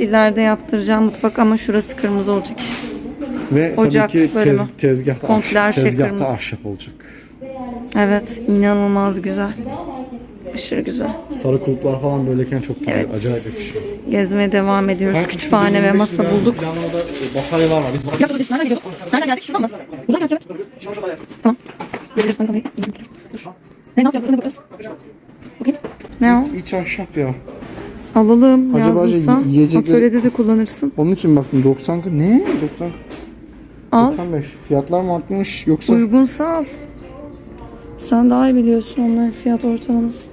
İleride yaptıracağım mutfak ama şurası kırmızı olacak. Ve Ocak tabii ki bölümü. tez, tezgahta, Komple her ahşap, şey tezgahta kırmızı. ahşap olacak. Evet, inanılmaz güzel. Aşırı güzel. Sarı kulplar falan böyleyken çok güzel. Evet. Acayip yakışıyor. Gezmeye devam ediyoruz. Kanka, Kütüphane ve 25 masa lira bulduk. orada, e, var mı? Biz Nereden gidiyorduk? Nereden geldik? Şuradan mı? Buradan geldik evet. Tamam. Geliriz ben kapıyı. Dur. Ne, ne yapacağız? Ne bakacağız? Bakayım. Ne o? İç ahşap ya. Alalım Acaba lazımsa. yiyecekleri- Atölyede de kullanırsın. Onun için baktım 90 kı- ne? 90 Al. 95. Fiyatlar mı artmış yoksa Uygunsa al. Sen daha iyi biliyorsun onların fiyat ortalaması.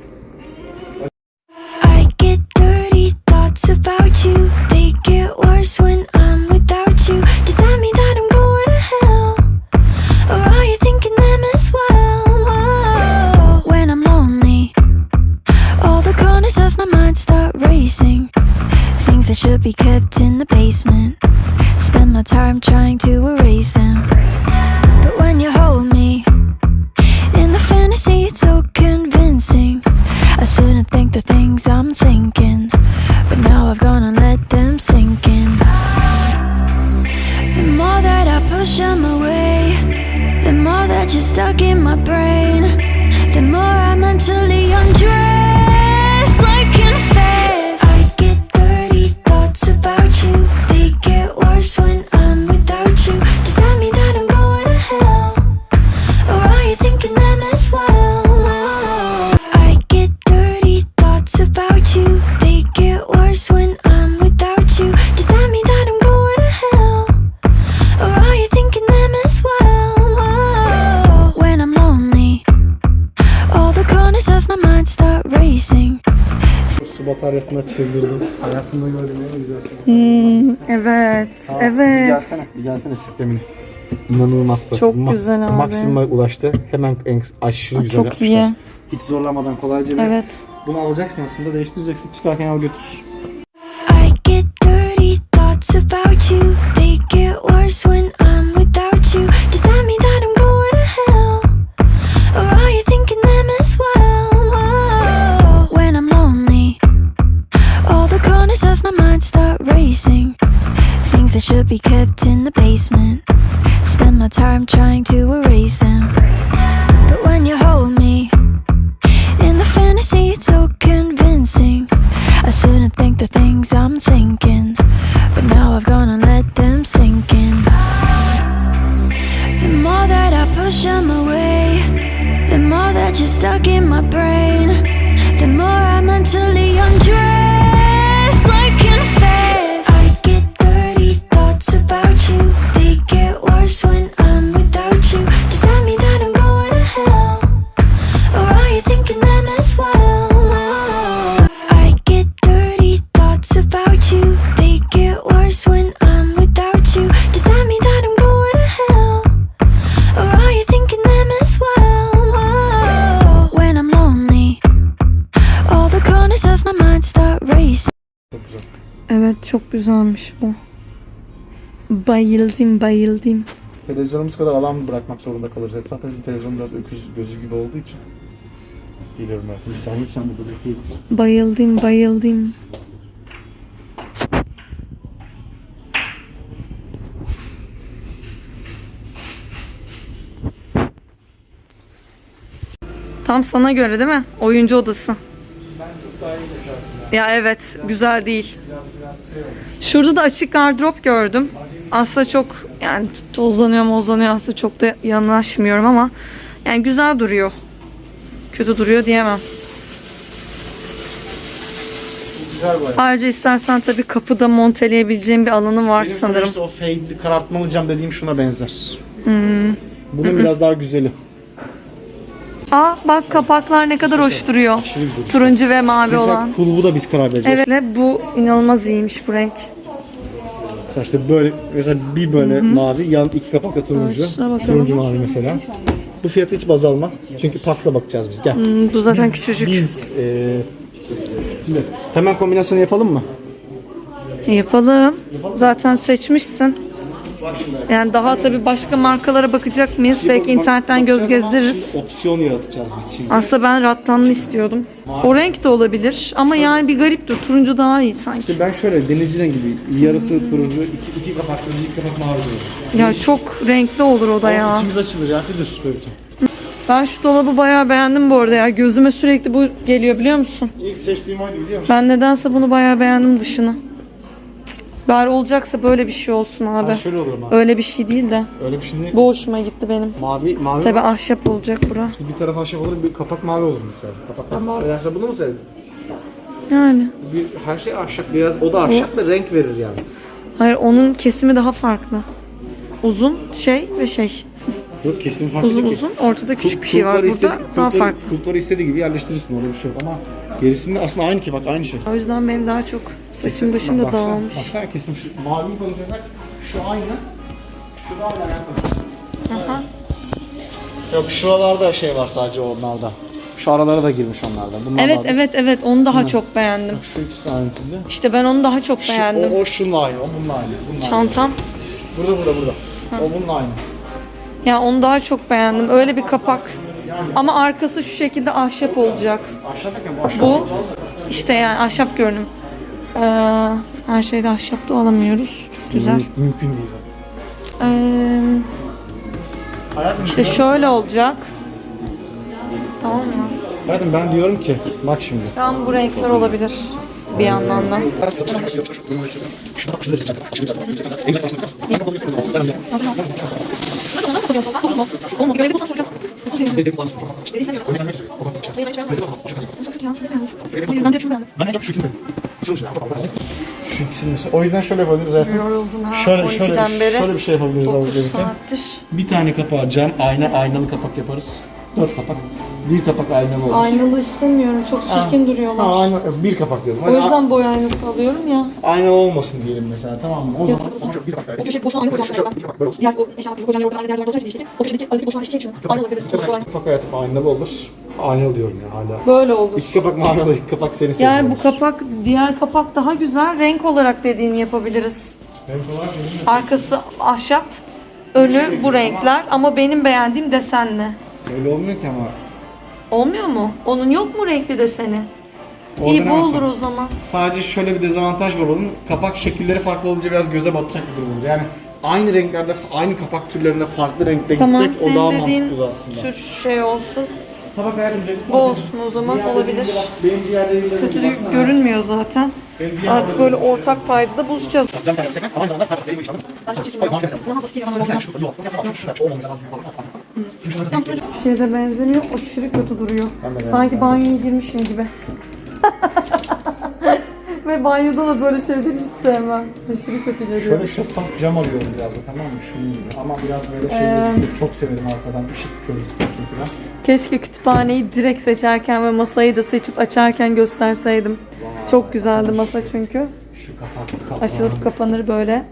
Be kept in the basement. Spend my time trying to erase them. But when you hold me, in the fantasy, it's so convincing. I shouldn't think the things I'm thinking, but now I've gone and let them sink in. The more that I push them away, the more that you're stuck in my brain, the more I'm mentally undress. Su bataryasında çıldırdım. Hayatımda gördüğüm en güzel şey. Hmm, evet, Aa, Bir evet. gelsene, bir gelsene sistemini. İnanılmaz pratik. Çok Ma- güzel abi. Maksimuma ulaştı. Hemen en aşırı Aa, güzel çok yapmışlar. iyi. Hiç zorlamadan kolayca bir- Evet. Bunu alacaksın aslında değiştireceksin. Çıkarken al götür. I get dirty thoughts about you. They get worse when I'm without you. Does that mean of my mind start racing. Things that should be kept in the basement. Spend my time trying to erase them. But when you hold me, in the fantasy, it's so convincing. I shouldn't think the things I'm thinking, but now I've gone and let them sink in. The more that I push them away, the more that you're stuck in my brain, the more I'm mentally undress. Güzelmiş bu. Bayıldım, bayıldım. Televizyonumuz kadar alan bırakmak zorunda kalırız. Etrafta bizim televizyon biraz öküz gözü gibi olduğu için. Geliyorum hayatım. Sen git sen burada bekleyin. Bayıldım, bayıldım. Tam sana göre değil mi? Oyuncu odası. Ya evet, güzel değil. Şurada da açık gardırop gördüm. Aslında çok yani tozlanıyor mozlanıyor aslında çok da yanaşmıyorum ama yani güzel duruyor. Kötü duruyor diyemem. Ayrıca istersen tabii kapıda monteleyebileceğim bir alanı var Benim sanırım. işte o fade'li karartmalı cam dediğim şuna benzer. Bunun biraz daha güzeli. Aa bak kapaklar ne kadar hoş duruyor. Turuncu ve mavi Mesela olan. kulbu da biz karar vereceğiz. Evet ve bu inanılmaz iyiymiş bu renk. Mesela işte böyle mesela bir böyle mavi, yan iki kapakla turuncu. Evet, şuna bakalım. turuncu mavi mesela. Bu fiyatı hiç baz alma. Çünkü Pax'a bakacağız biz. Gel. Hmm, bu zaten küçücük. Biz e, şimdi hemen kombinasyonu yapalım mı? Yapalım. Zaten seçmişsin. Bak şimdi. Yani daha tabii başka markalara bakacak mıyız? Belki internetten göz gezdiririz. Opsiyon yaratacağız biz şimdi. Aslında ben rattanlı istiyordum. O renk de olabilir ama yani bir gariptir. Turuncu daha iyi sanki. İşte ben şöyle denizci rengi gibi yarısı turuncu, iki, iki kapak turuncu, iki kapak mavi diyorum. Ya çok renkli olur o da ya. İçimiz açılır ya. Dur böyle. Ben şu dolabı bayağı beğendim bu arada ya. Gözüme sürekli bu geliyor biliyor musun? İlk seçtiğim oydu biliyor musun? Ben nedense bunu bayağı beğendim dışını. Bari olacaksa böyle bir şey olsun abi. Ben şöyle olur ama. Öyle bir şey değil de. Öyle bir şimdi Bu hoşuma gitti benim. mavi mavi Tabi ahşap olacak bura. bir taraf ahşap olur bir kapak mavi olur mesela. Kapak mavi. Mesela bunu mu sevdin? Yani. Bir, her şey ahşap biraz o da ahşap da renk verir yani. Hayır onun kesimi daha farklı. Uzun şey ve şey. Yok kesin farklı Uzun uzun ortada küçük bir şey var. Burada daha farklı. Kulpları istediği gibi yerleştirirsin orada bir şey yok ama gerisinde aslında aynı ki bak aynı şey. O yüzden benim daha çok saçım başım da Baksana- dağılmış. Baksana kesim şu maviyi konuşacaksak şu aynı. Şu da aynı alakalı. Aha. Yok şuralarda şey var sadece onlarda. Şu aralara da girmiş onlardan. Bunlar Evet evet evet onu daha çok beğendim. Şu ikisi aynı türde. İşte ben onu daha çok Şu, beğendim. o, o şununla aynı, o bununla aynı. Bununla aynı. Çantam. Burada burada burada. O bununla aynı. Ya onu daha çok beğendim. Öyle bir kapak. Ama arkası şu şekilde ahşap olacak. Bu işte yani ahşap görünüm. Ee, her şeyde ahşap da alamıyoruz. Çok güzel. Mümkün değil zaten. Ee, işte şöyle olacak. Tamam mı? hayatım ben diyorum ki bak şimdi. Tam bu renkler olabilir bir yandan da. Olmadı. Ben de çok beğendim. Ben en çok şu ikisini Şu ikisini. O yüzden şöyle yapabiliriz zaten. Ha. Şöyle şöyle 12'den beri şöyle bir şey yapabiliriz abi 9 gelirken. saattir. Bir tane kapağı cam, ayna, aynalı kapak yaparız. Dört kapak. Bir kapak aynalı olur. Aynalı istemiyorum. Çok çirkin duruyorlar. Ha, ayna, bir kapak diyorum. O Hadi, yüzden boy aynası alıyorum ya. ayna olmasın diyelim mesela tamam mı? O zaman bir kapak. O köşe boşuna aynası yapacağım ben. Diğer o kocanın yorgan aynı yerden olacağı için işte. O köşedeki aradaki işleyecek şunu. Aynı olabilir. Çok aynı. Kapak hayatım aynalı olur. Aynalı diyorum ya hala. Böyle olur. İki kapak mı aynalı, iki kapak serisi Yani bu kapak, diğer kapak daha güzel. Renk olarak dediğini yapabiliriz. Renk olarak benim de- Arkası ahşap, önü bu renkler ama benim beğendiğim desenli. Öyle olmuyor ki ama. Olmuyor mu? Onun yok mu renkli deseni? İyi bu olur o zaman. Sadece şöyle bir dezavantaj var onun. Kapak şekilleri farklı olunca biraz göze batacak bir durum olur. Yani aynı renklerde, aynı kapak türlerinde farklı renkte Tamam gitsek o daha dediğin mantıklı aslında. tür şey olsun. Tabak benim. Bu olsun o zaman Diğer olabilir. Benim diğer dediğimde Kötü görünmüyor zaten. Artık böyle ortak buluşacağız. Geliyor Şimdi şuna sen- Şeyde benzemiyor, aşırı kötü duruyor. Sanki banyoya girmişim gibi. Ve banyoda da böyle şeyleri hiç sevmem. Aşırı kötü Şöyle görüyorum. şeffaf cam alıyorum biraz da tamam mı? Şunun gibi. Ama biraz böyle şey Ee, çok severim arkadan ışık gözüksün çünkü ben. Keşke kütüphaneyi direkt seçerken ve masayı da seçip açarken gösterseydim. Çok güzeldi masa çünkü. Şu kapak, kapak. Açılıp kapanır böyle.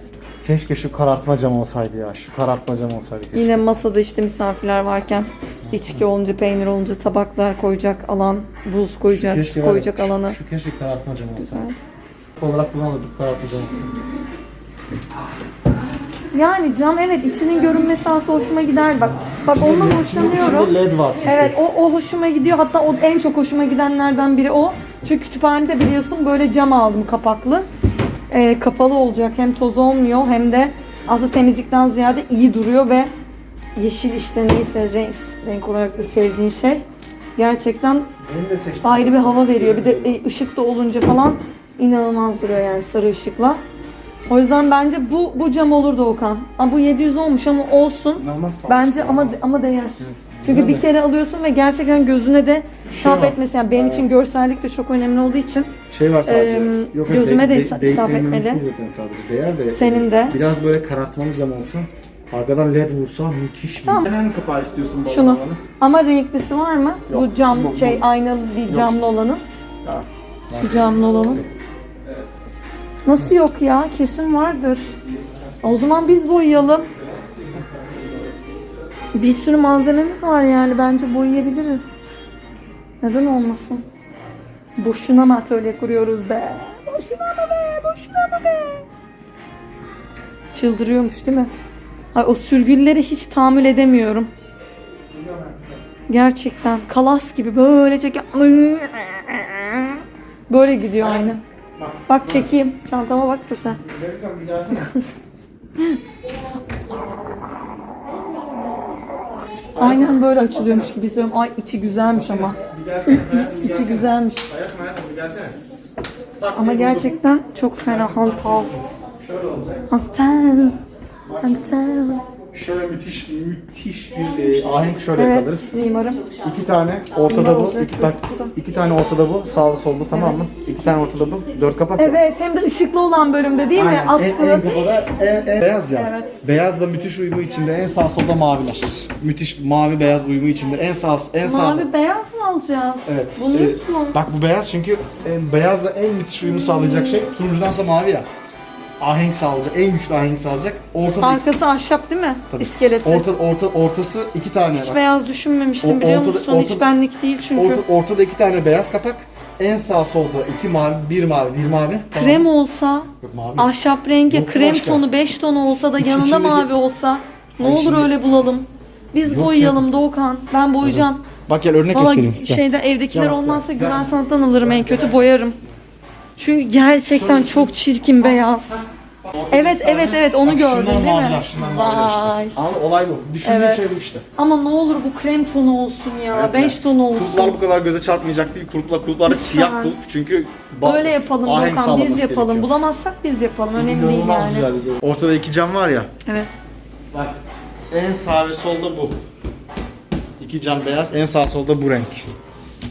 Keşke şu karartma cam olsaydı ya. Şu karartma cam olsaydı. keşke. Yine masada işte misafirler varken içki olunca, peynir olunca tabaklar koyacak alan, buz koyacak, Keşke su var- koyacak alanı. Şu keşke karartma cam olsaydı. olarak bunu alırdık karartma cam olsaydı. Yani cam evet içinin görünmesi aslında hoşuma gider bak. Bak ondan hoşlanıyorum. Led var. Evet o, o hoşuma gidiyor. Hatta o en çok hoşuma gidenlerden biri o. Çünkü kütüphanede biliyorsun böyle cam aldım kapaklı. Ee, kapalı olacak. Hem toz olmuyor hem de aslında temizlikten ziyade iyi duruyor ve yeşil işte neyse renk, renk olarak da sevdiğin şey. Gerçekten ayrı bir hava veriyor. Bir de e, ışık da olunca falan inanılmaz duruyor yani sarı ışıkla. O yüzden bence bu bu cam olurdu Okan. Ama bu 700 olmuş ama olsun. İnanılmaz pahalı. Bence ama ama değer. Çünkü bir kere alıyorsun ve gerçekten gözüne de hitap var. etmesi. Yani benim için görsellik de çok önemli olduğu için şey var sadece. Eee, gözüme de hitap değmemesi etmeli. değil Zaten sadece değer de. Senin de. Biraz böyle karartmalı cam olsa. Arkadan led vursa müthiş bir. Tamam. Sen hangi kapağı istiyorsun bu şunu. Ama renklisi var mı? Yok, bu cam yok, şey yok. aynalı değil camlı olanın. Ya, Şu camlı olanın. Nasıl yok ya? Kesin vardır. O zaman biz boyayalım. Bir sürü malzememiz var yani bence boyayabiliriz. Neden olmasın? Boşuna mı atölye kuruyoruz be? Boşuna mı be? Boşuna mı be? çıldırıyormuş değil mi? Ay o sürgülleri hiç tahammül edemiyorum. Gerçekten kalas gibi böyle çek böyle gidiyor aynı. Bak çekeyim. Çantama bak da sen. Bir gelsene. Aynen böyle açılıyormuş gibi hissediyorum. Ay içi güzelmiş ama. Bir gelsene. İçi güzelmiş. Hayatım hayatım bir gelsene. Tak Ama diye gerçekten çok fena hantal. Şöyle olacak. Hantal. Hantal. Şöyle müthiş müthiş bir e, ahenk şöyle Evet yakalarız. mimarım. İki tane ortada bu. iki, bak, iki tane ortada bu. Sağlı sollu tamam mı? İki tane ortada bu. Dört kapak. Evet hem de ışıklı olan bölümde değil mi? Aynen. En, Askılı. en kapada en, en beyaz ya. Evet. Beyazla müthiş uyumu içinde en sağ solda maviler. Müthiş mavi beyaz uyumu içinde en sağ en sağda. Mavi beyaz mı alacağız? Evet. Bunu Ee, mu? bak bu beyaz çünkü en, beyazla en müthiş uyumu sağlayacak şey turuncudansa mavi ya. Ahenk sağlayacak, en güçlü ahenk sağlayacak. Ortada Arkası ahşap değil mi? Tabii. İskeleti. orta, orta, ortası iki tane Hiç bak. beyaz düşünmemiştim biliyor ortada- musun? Hiç ortada- benlik değil çünkü. Orta, ortada iki tane beyaz kapak. En sağ solda iki mavi, bir mavi, bir mavi. Tamam. Krem olsa, Yok, mavi. ahşap rengi, Yok krem başka. tonu 5 tonu olsa da İç- yanında içindeki- mavi olsa ne Ay olur şimdi- öyle bulalım. Biz Yok boyayalım Doğukan. Ben boyayacağım. Bak gel örnek Valla göstereyim size. şeyde evdekiler Gel, olmazsa gel, güven sanattan alırım en kötü boyarım. Çünkü gerçekten çok çirkin beyaz. Evet evet evet onu Bak, gördün değil mi? maviler, şunlar maviler Vay. Ama olay bu. Düşündüğün Evet. şey bu işte. Ama ne olur bu krem tonu olsun ya. Evet, 5 evet. tonu olsun. Kulplar bu kadar göze çarpmayacak değil. Kulplar, kulplar da Lütfen. siyah kulp çünkü ba- Böyle yapalım ahenk sağlaması biz yapalım. gerekiyor. Bulamazsak biz yapalım. Önemli değil İnanılmaz yani. güzel bir görüntü. Ortada iki cam var ya. Evet. Bak en sağ ve solda bu. İki cam beyaz, en sağ solda bu renk.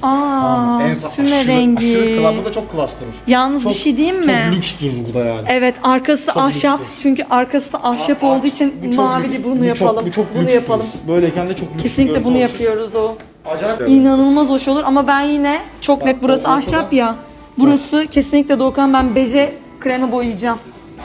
Aa, en sağ füme aşırı, rengi. aşırı klas, bu da çok klas durur. Yalnız Çok, bir şey diyeyim mi? Çok lüks durur bu da yani. Evet arkası Çok ahşap. lüksdür. Çünkü arkası da ahşap Aa, olduğu için bu çok mavi lüks. de bunu Bu çok- yapalım. bu çok bunu lüks yapalım. durur. Böyleyken de çok lüks Kesinlikle bunu yapıyoruz o. Acayip. İnanılmaz hoş olur ama ben yine çok net burası ahşap ya. Burası kesinlikle Doğukan ben beje kremi boyayacağım.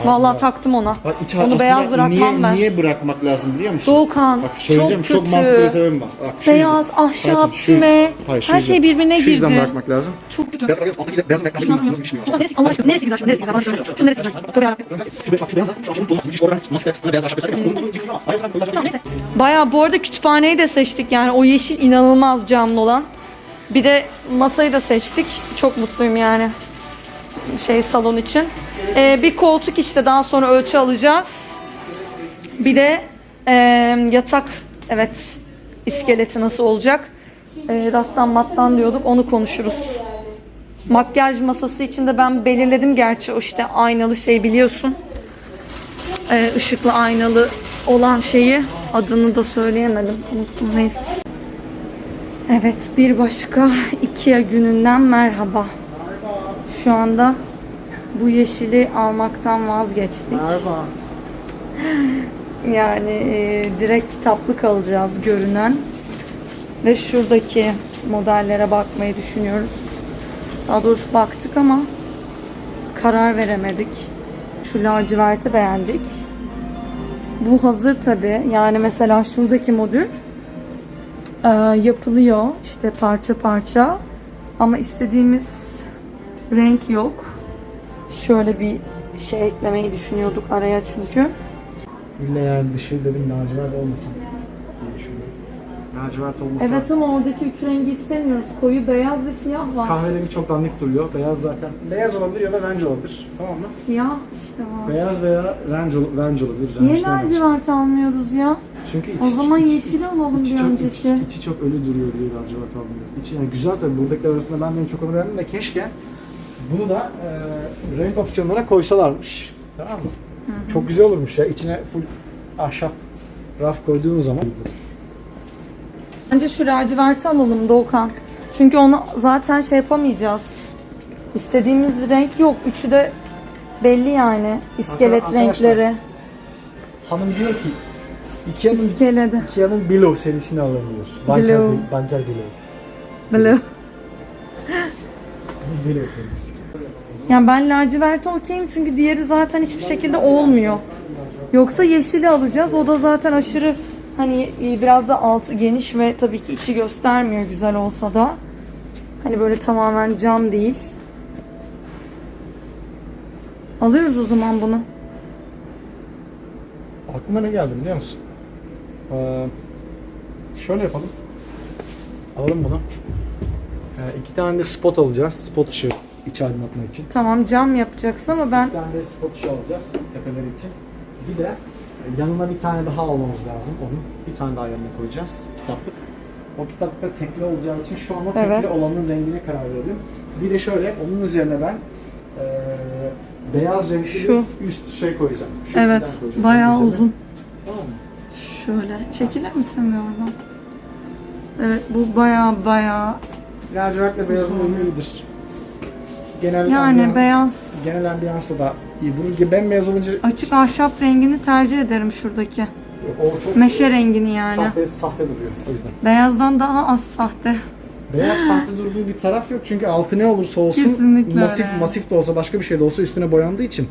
Vallahi taktım ona. Bak iç Onu aslında beyaz bırakmam niye, ben. Niye bırakmak lazım biliyor musun? Doğukan Bak söyleyeceğim çok çok, kötü. mantıklı bir sebebim var. Bak, şu Beyaz, yüzden- ahşap, Hayatım, şu- füme, Hayır, şu her yüzden- şey birbirine Şu yüzden girdi. bırakmak lazım. Çok kötü. Beyaz, beyaz, alttaki beyaz, beyaz, beyaz, nasıl pişmiyor? Allah aşkına neresi güzel şu neresi güzel bana söyle. Şu neresi güzel. Tövbe yarabbim. Şu beyaz, bak şu beyaz, şu ahşabın tonu, müthiş oradan maske, sana beyaz ahşap göstereyim. Bunu yiyeceksin ama hayır, sen koyacağım. Neyse. Bayağı bu arada kütüphaneyi de seçtik yani o yeşil inanılmaz camlı olan. Bir de masayı da seçtik. Çok mutluyum yani. Şey salon için. Ee, bir koltuk işte daha sonra ölçü alacağız. Bir de e, yatak evet iskeleti nasıl olacak? E, rattan mattan diyorduk onu konuşuruz. Makyaj masası için de ben belirledim gerçi o işte aynalı şey biliyorsun. E, ışıklı aynalı olan şeyi adını da söyleyemedim. Unuttum neyse. Evet bir başka Ikea gününden merhaba. Şu anda bu yeşili almaktan vazgeçtik. Merhaba. Yani e, direkt kitaplık alacağız görünen. Ve şuradaki modellere bakmayı düşünüyoruz. Daha doğrusu baktık ama karar veremedik. Şu laciverti beğendik. Bu hazır tabi. Yani mesela şuradaki modül e, yapılıyor işte parça parça. Ama istediğimiz renk yok. Şöyle bir şey eklemeyi düşünüyorduk araya çünkü. İlle yani dışı dedim lacivert olmasın diye düşünüyorum. Lacivert olmasa Evet ama oradaki üç rengi istemiyoruz. Koyu beyaz ve siyah var. kahverengi çok dandik duruyor. Beyaz zaten. Beyaz olabilir ya da renci olabilir. Tamam mı? Siyah işte var. Beyaz veya renci, ol- renci olabilir. Niye Rençten lacivert almıyoruz ya? Çünkü içi, O zaman içi- yeşili alalım içi bir çok, önceki. içi, içi çok ölü duruyor diye lacivert almıyor. İçi yani güzel tabii buradakiler arasında ben de en çok onu beğendim de keşke bunu da e, renk opsiyonlara koysalarmış. Tamam mı? Çok güzel olurmuş ya. İçine full ahşap raf koyduğun zaman. Bence şu laciverti alalım Doğukan. Çünkü onu zaten şey yapamayacağız. İstediğimiz renk yok. Üçü de belli yani. İskelet Arkadaşlar, renkleri. Hanım diyor ki Ikea'nın İskelede. Ikea'nın Below serisini alın diyor. Banker, Below. Banker Below. Blue. Below serisi. Yani ben laciverte okeyim çünkü diğeri zaten hiçbir şekilde olmuyor. Yoksa yeşili alacağız. O da zaten aşırı hani e, biraz da altı geniş ve tabii ki içi göstermiyor güzel olsa da. Hani böyle tamamen cam değil. Alıyoruz o zaman bunu. aklıma ne geldi biliyor musun? Ee, şöyle yapalım. Alalım bunu. Ee, iki tane de spot alacağız. Spot ışığı iç aydınlatma için. Tamam cam yapacaksın ama ben Bir tane de spot ışığı alacağız tepeleri için. Bir de e, yanına bir tane daha almamız lazım onun. Bir tane daha yanına koyacağız. Kitaplık. O kitaplıkta tekli olacağı için şu anda tekli Evet. olanın rengine karar verelim. Bir de şöyle onun üzerine ben e, beyaz renkli Şu. üst şey koyacağım. Şu evet koyacağım bayağı üzerine. uzun. Tamam mı? Şöyle çekilir misin bir oradan? Evet bu bayağı bayağı Lacivertle beyazın uyumu iyidir. Genel yani ambiyans- beyaz genel ambiyansı da iyi durur. Bembeyaz olunca açık ahşap rengini tercih ederim şuradaki. o çok Meşe rengini yani. sahte, sahte duruyor o yüzden. Beyazdan daha az sahte. Beyaz sahte durduğu bir taraf yok çünkü altı ne olursa olsun Kesinlikle masif öyle. masif de olsa başka bir şey de olsa üstüne boyandığı için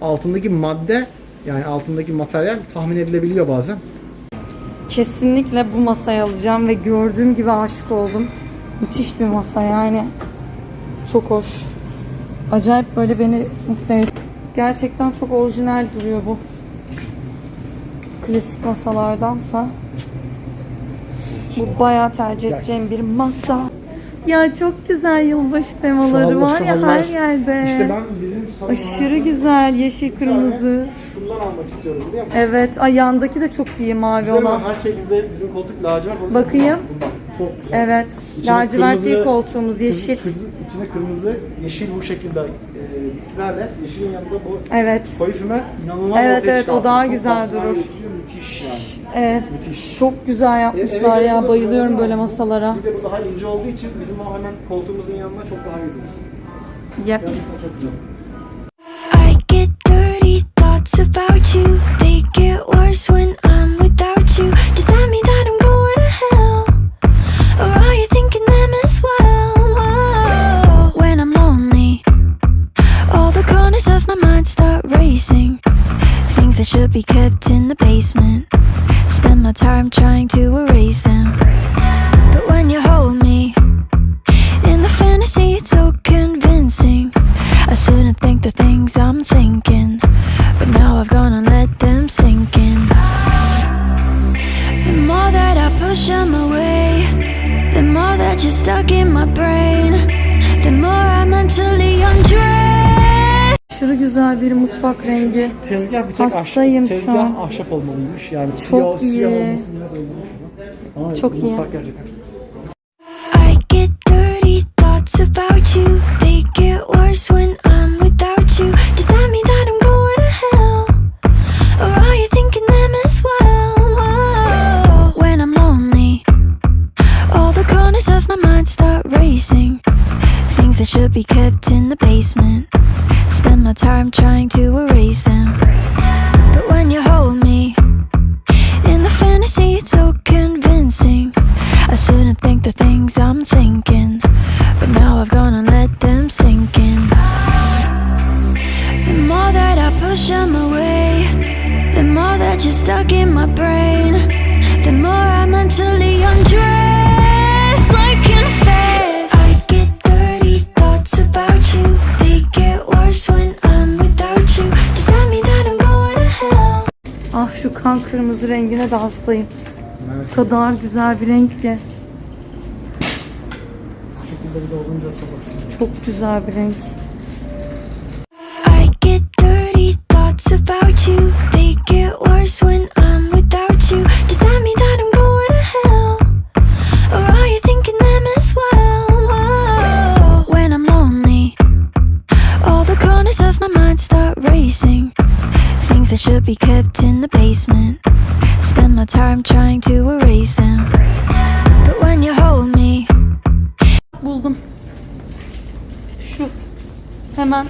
altındaki madde yani altındaki materyal tahmin edilebiliyor bazen. Kesinlikle bu masayı alacağım ve gördüğüm gibi aşık oldum. Müthiş bir masa yani. Çok hoş. Acayip böyle beni mutlu etti. Gerçekten çok orijinal duruyor bu. Klasik masalardansa. Bu bayağı tercih edeceğim bir masa. Ya çok güzel yılbaşı temaları Şu var ya her yerde. İşte ben bizim Aşırı güzel yeşil Bir tane kırmızı. Şundan almak istiyorum biliyor musun? Evet ayağındaki de çok iyi mavi Güzel ama olan. her şey bizde bizim koltuk lacivert. Bakayım. Bundan. Çok güzel. Evet. İçine Lacivert kırmızı- koltuğumuz yeşil. Kızı, kızı, içine kırmızı, yeşil bu şekilde e, bitkilerle, yeşilin yanında bu Evet. koyu füme inanılmaz Evet, ortaya evet, o çıkartıyor. daha Çok güzel durur. getiriyor, Müthiş yani. Evet. Müthiş. Çok güzel yapmışlar Eve ya. Bayılıyorum böyle masalara. Bir de bu daha ince olduğu için bizim o hemen koltuğumuzun yanına çok daha iyi durur. Yep. Gerçekten çok güzel. Should be kept in the basement. Spend my time trying to erase them. But when you hold me, in the fantasy, it's so convincing. I shouldn't think the things I'm thinking, but now I've gone and let them sink in. The more that I push them away, the more that you're stuck in my brain, the more I'm mentally undress. Aşırı güzel bir mutfak rengi. Tezgah bir tek Hastayım ahşap. şu Tezgah an. ahşap olmalıymış. Yani siyah, iyi. siyah olması biraz. Ama Çok iyi. mutfak gerçekten. I get dirty thoughts about you. They get worse when I'm without you. Does that mean that I'm going to hell? Or are you thinking them as well? Whoa. When I'm lonely, all the corners of my mind start racing. That should be kept in the basement. Spend my time trying to erase them. Rengine de hastayım. Evet. Kadar güzel bir renk ki. Bu şekilde bir de olunca çok hoş. Çok güzel bir renk.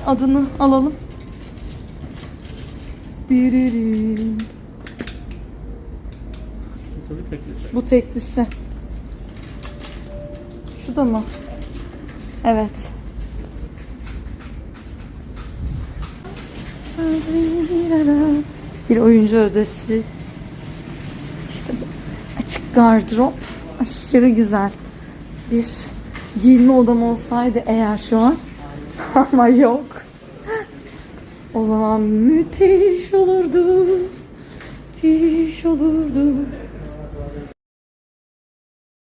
Adını alalım. Diririn. Tabii teklisi. Bu teklisi. Şu da mı? Evet. Bir oyuncu ödesi. İşte bu. Açık gardırop. Aşırı güzel. Bir giyinme odam olsaydı eğer şu an. Ama yok. O zaman müthiş olurdu. müthiş olurdu